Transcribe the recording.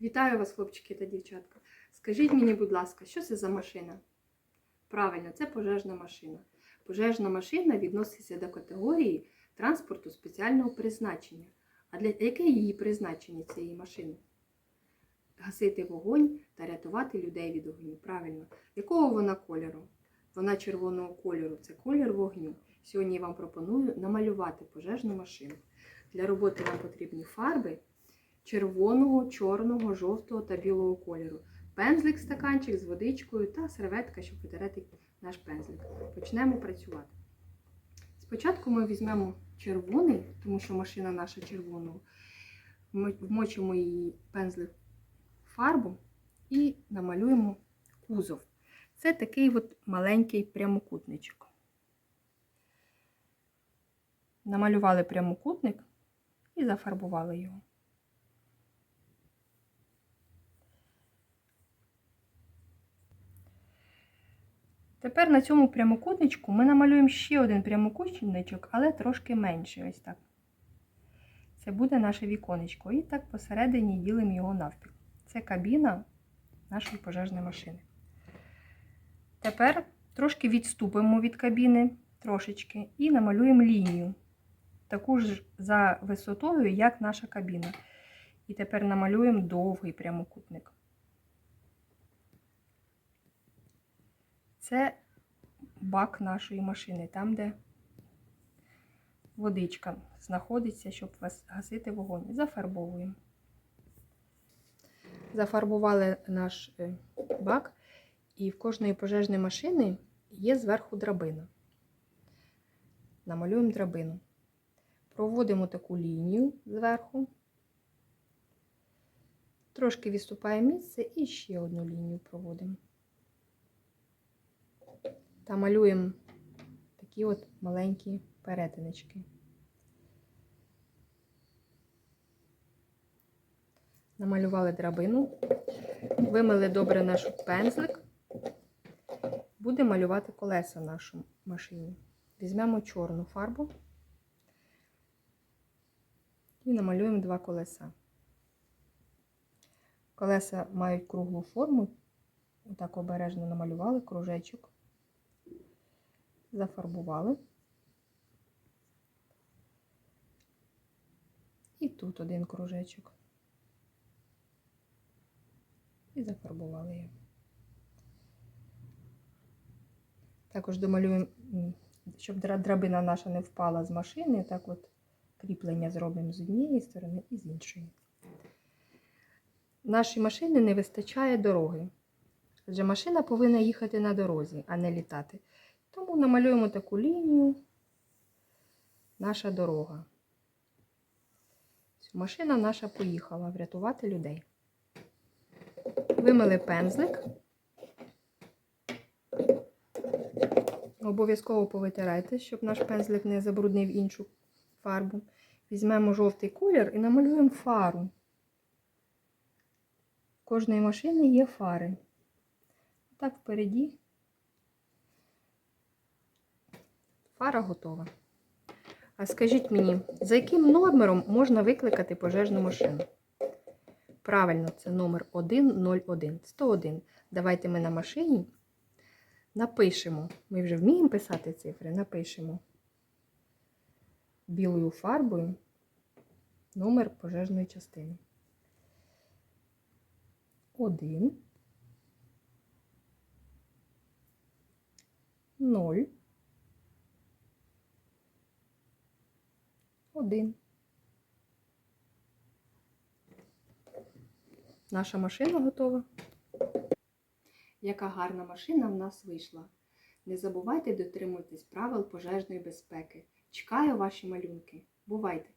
Вітаю вас, хлопчики та дівчатка. Скажіть мені, будь ласка, що це за машина? Правильно, це пожежна машина. Пожежна машина відноситься до категорії транспорту спеціального призначення. А для яке її призначення цієї машини? Гасити вогонь та рятувати людей від вогню. Правильно. Якого вона кольору? Вона червоного кольору. Це колір вогню. Сьогодні я вам пропоную намалювати пожежну машину. Для роботи вам потрібні фарби червоного, чорного, жовтого та білого кольору. Пензлик, стаканчик з водичкою та серветка, щоб витерети наш пензлик. Почнемо працювати. Спочатку ми візьмемо червоний, тому що машина наша червоного. Ми вмочимо її пензлик фарбу і намалюємо кузов. Це такий от маленький прямокутничок. Намалювали прямокутник і зафарбували його. Тепер на цьому прямокутничку ми намалюємо ще один прямокутничок, але трошки менший. Ось так. Це буде наше віконечко. І так посередині ділимо його навпіл. Це кабіна нашої пожежної машини. Тепер трошки відступимо від кабіни, трошечки, і намалюємо лінію. Таку ж за висотою, як наша кабіна. І тепер намалюємо довгий прямокутник. Це бак нашої машини, там, де водичка знаходиться, щоб гасити вогонь. Зафарбовуємо. Зафарбували наш е, бак, і в кожної пожежної машини є зверху драбина. Намалюємо драбину. Проводимо таку лінію зверху, трошки відступає місце і ще одну лінію проводимо. Та малюємо такі от маленькі перетиночки. Намалювали драбину, вимили добре наш пензлик, будемо малювати колеса в нашій машині. Візьмемо чорну фарбу і намалюємо два колеса. Колеса мають круглу форму, отак обережно намалювали кружечок зафарбували. І тут один кружечок. І зафарбували його. Також домалюємо, щоб драбина наша не впала з машини, так от кріплення зробимо з однієї сторони і з іншої. Нашій машині не вистачає дороги. Адже машина повинна їхати на дорозі, а не літати. Тому намалюємо таку лінію, наша дорога. Машина наша поїхала врятувати людей. Вимили пензлик. Обов'язково повитирайте, щоб наш пензлик не забруднив іншу фарбу. Візьмемо жовтий колір і намалюємо фару. У кожної машини є фари. Так впереді. Фара готова. А скажіть мені, за яким номером можна викликати пожежну машину? Правильно, це номер 101. 101. Давайте ми на машині напишемо. Ми вже вміємо писати цифри, напишемо білою фарбою номер пожежної частини. 1 0 один. Наша машина готова. Яка гарна машина в нас вийшла. Не забувайте дотримуватись правил пожежної безпеки. Чекаю ваші малюнки. Бувайте!